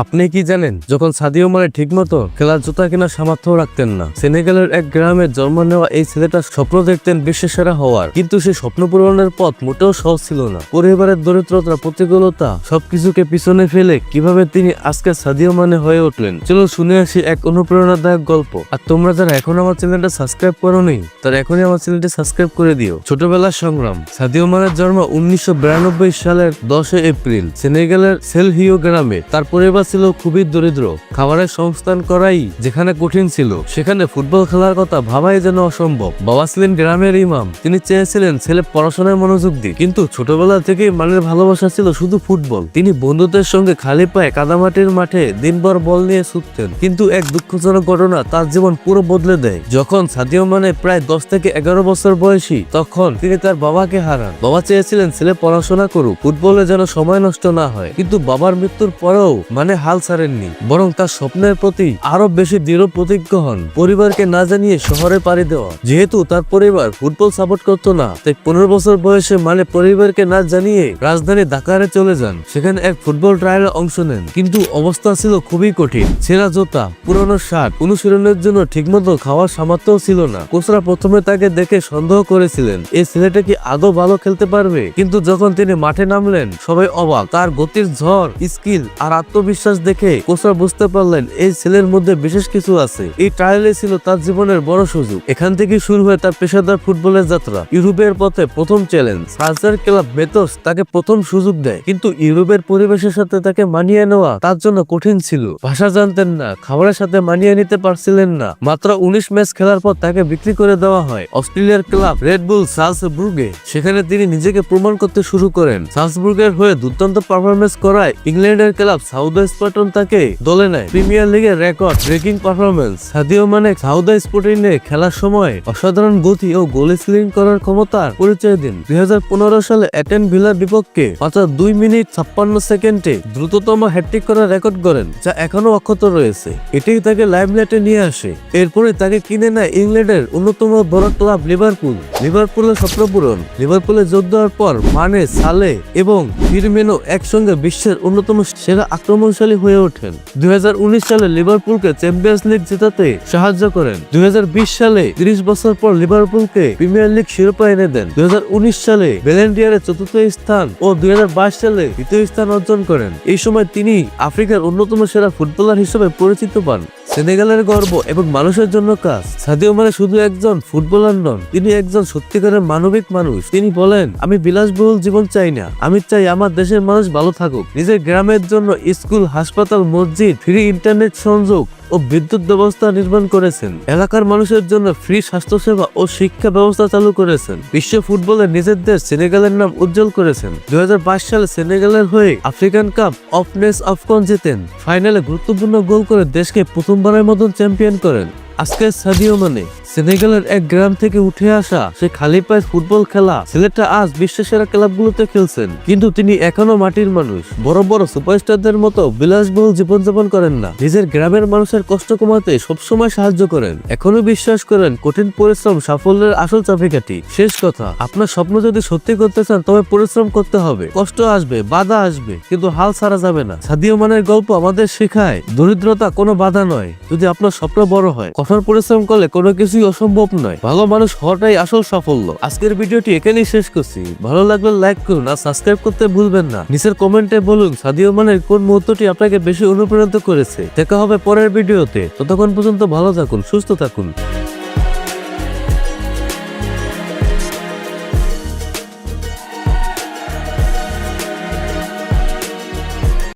আপনি কি জানেন, যখন সাদিও মানে ঠিকমতো খেলার জুতা কেনার সামর্থ্য রাখতেন না, সেনেগালের এক গ্রামে জন্ম নেওয়া এই ছেলেটা স্বপ্ন দেখতেন বিশ্বের সেরা হওয়ার। কিন্তু সেই স্বপ্ন পূরণের পথ মোটেও সহজ ছিল না। পরিবারের দরিদ্রতা, প্রতিকূলতা সবকিছুকে পিছনে ফেলে কীভাবে তিনি আজকে সাদিও মানে হয়ে উঠলেন চলো শুনে আসি এক অনুপ্রেরণাদায়ক গল্প। আর তোমরা যারা এখন আমার চ্যানেলটা সাবস্ক্রাইব করো নি তারা এখনই আমার চ্যানেলটি সাবস্ক্রাইব করে দিও। ছোটবেলার সংগ্রাম। সাদিও মানের জন্ম উনিশশো বিরানব্বই সালের দশই এপ্রিল, সেনেগালের সেলহিও গ্রামে। তার পরিবার ছিল খুবই দরিদ্র। খাবারের সংস্থান করাই যেখানে কঠিন ছিল, সেখানে ফুটবল খেলার কথা ভাবাই যেন অসম্ভব। বাবা ছিলেন গ্রামের ইমাম, তিনি চেয়েছিলেন ছেলে পড়াশোনায় মনোযোগ দিক। কিন্তু ছোটবেলা থেকেই মানের ভালোবাসা ছিল শুধু ফুটবল। তিনি বন্ধুদের সঙ্গে খালি পায়ে কাদামাটির মাঠে দিনভর বল নিয়ে ছুটতেন। কিন্তু এক দুঃখজনক ঘটনা তার জীবন পুরো বদলে দেয়। যখন সাদিও মানে প্রায় দশ থেকে এগারো বছর বয়সী, তখন তিনি তার বাবাকে হারান। বাবা চেয়েছিলেন ছেলে পড়াশোনা করুক, ফুটবলে যেন সময় নষ্ট না হয়। কিন্তু বাবার মৃত্যুর পরেও মানে হাল ছাড়েননি, বরং তার স্বপ্নের প্রতি আরও বেশি দৃঢ় প্রতিজ্ঞ হন। পরিবারকে না জানিয়ে শহরে পাড়ি দেওয়া। যেহেতু তার পরিবার ফুটবল সাপোর্ট করতো না, তাই পনেরো বছর বয়সে মানে পরিবারকে না জানিয়ে রাজধানী ঢাকারে চলে যান। সেখানে এক ফুটবল ট্রায়ালে অংশ নেন। কিন্তু অবস্থা ছিল খুবই কঠিন। ছেঁড়া জোতা, পুরনো শার্ট অনুশীলনের জন্য ঠিকমতো খাওয়ার সামর্থ্য ছিল না। কোচরা প্রথমে তাকে দেখে সন্দেহ করেছিলেন এই ছেলেটা কি আদৌ ভালো খেলতে পারবে? কিন্তু যখন তিনি মাঠে নামলেন, সবাই অবাক। তার গতির ঝড়, স্কিল আর আত্মবিশ্বাস দেখে কোচরা বুঝতে পারলেন এই ছেলের মধ্যে বিশেষ কিছু আছে। এই ট্রায়ালে ছিল তার জীবনের বড় সুযোগ। এখান থেকে শুরু হয় তার পেশাদার ফুটবলের যাত্রা। ইউরোপের পথে প্রথম চ্যালেঞ্জ ফ্রান্সের ক্লাব বেতস তাকে প্রথম সুযোগ দেয়। কিন্তু ইউরোপের পরিবেশের সাথে তাকে মানিয়ে নেওয়া তার জন্য কঠিন ছিল। ভাষা জানতেন না, খাবারের সাথে মানিয়ে নিতে পারছিলেন না। মাত্র উনিশ ম্যাচ খেলার পর তাকে বিক্রি করে দেওয়া হয় অস্ট্রেলিয়ার ক্লাব রেডবুল সালসবুর্গে সেখানে তিনি নিজেকে প্রমাণ করতে শুরু করেন। সালসবুর্গের হয়ে দুর্দান্ত পারফরমেন্স করায় ইংল্যান্ডের ক্লাব সাউথ স্পার্টন তাকে দলে নেয়। প্রিমিয়ার লিগের record, breaking performance Sadio Mane South স্পোর্টিংয়ে খেলার সময় অসাধারণ গতি ও গোল স্লিং করার ক্ষমতার পরিচয় দিন। দুই সালে অ্যাটেন ভিলার বিপক্ষে মাত্র দুই মিনিট ছাপ্পান্ন সেকেন্ডে দ্রুততম হ্যাট্রিক করার রেকর্ড করেন যা এখনও অক্ষত রয়েছে। এটাই তাকে লাইভ লাইমলাইটে নিয়ে আসে। এরপরে তাকে কিনে নেয় ইংল্যান্ডের অন্যতম বড় ক্লাব লিভারপুল। লিভারপুলের স্বপ্ন পূরণ। লিভারপুলে যোগ দেওয়ার পর মানে সালে এবং ফিরমেনো একসঙ্গে বিশ্বের অন্যতম সেরা আক্রমণশালী হয়ে ওঠেন। দুই সালে লিভারপুলকে চ্যাম্পিয়ন্স লিগ জেতাতে সাহায্য করেন। দুই হাজার বিশ সালে তিরিশ বছর পর লিভারপুলকে প্রিমিয়ার লিগ শিরোপা এনে দেন। দুই হাজার উনিশ সালে ভ্যালেন্টিয়ারে চতুর্থ স্থান ও দুই হাজার বাইশ সালে দ্বিতীয় স্থান অর্জন করেন। এই সময় তিনি আফ্রিকার অন্যতম সেরা ফুটবলার হিসেবে পরিচিত পান। সেনেগালের গর্ব এবং মানুষের জন্য কাজ। সাদিও মানে শুধু একজন ফুটবলার নন, তিনি একজন সত্যিকারের মানবিক মানুষ। তিনি বলেন, আমি বিলাসবহুল জীবন চাই না। আমি চাই আমার দেশের মানুষ ভালো থাকুক। নিজের গ্রামের জন্য স্কুল, হাসপাতাল, মসজিদ, ফ্রি ইন্টারনেট সংযোগ ও বিদ্যুৎ ব্যবস্থা নির্মাণ করেছেন। এলাকার মানুষের জন্য ফ্রি স্বাস্থ্যসেবা ও শিক্ষা ব্যবস্থা চালু করেছেন। বিশ্ব ফুটবলে নিজের দেশ সেনেগালের নাম উজ্জ্বল করেছেন। দুই হাজার বাইশ সালে সেনেগালের হয়ে আফ্রিকান কাপ অফ নেস জিতেন। জেতেন ফাইনালে গুরুত্বপূর্ণ গোল করে দেশকে প্রথমবারের মতন চ্যাম্পিয়ন করেন। আজকে সাদিও মানে। সেনেগালের এক গ্রাম থেকে উঠে আসা সে খালি পায়ে ফুটবল খেলা। ছেলেটা আজ বিশ্বের সেরা ক্লাবগুলোতে খেলছেন। কিন্তু তিনি এখনও মাটির মানুষ। বড় বড় সুপারস্টারদের মতো বিলাসবহুল জীবনযাপন করেন না। নিজের গ্রামের মানুষের কষ্ট কমাতে সবসময় সাহায্য করেন। এখনও বিশ্বাস করেন কঠিন পরিশ্রম সাফল্যের আসল চাবিকাঠি। শেষ কথা, আপনার স্বপ্ন যদি সত্যি করতে চান, তবে পরিশ্রম করতে হবে। কষ্ট আসবে, বাধা আসবে, কিন্তু হাল ছাড়া যাবে না। সাদিও মানের গল্প আমাদের শেখায়, দরিদ্রতা কোনো বাধা নয়। যদি আপনার স্বপ্ন বড় হয়, কঠোর পরিশ্রম করলে কোনো কিছুই অসম্ভব নয়। ভালো মানুষ হওয়াটাই আসল সাফল্য। আজকের ভিডিওটি এখানেই শেষ করছি। ভালো লাগলে লাইক করুন আর সাবস্ক্রাইব করতে ভুলবেন না। নিচের কমেন্টে বলুন সাদিও মানের কোন মুহূর্তটি আপনাকে বেশি অনুপ্রাণিত করেছে। দেখা হবে পরের ভিডিওতে। ততক্ষণ পর্যন্ত ভালো থাকুন, সুস্থ থাকুন।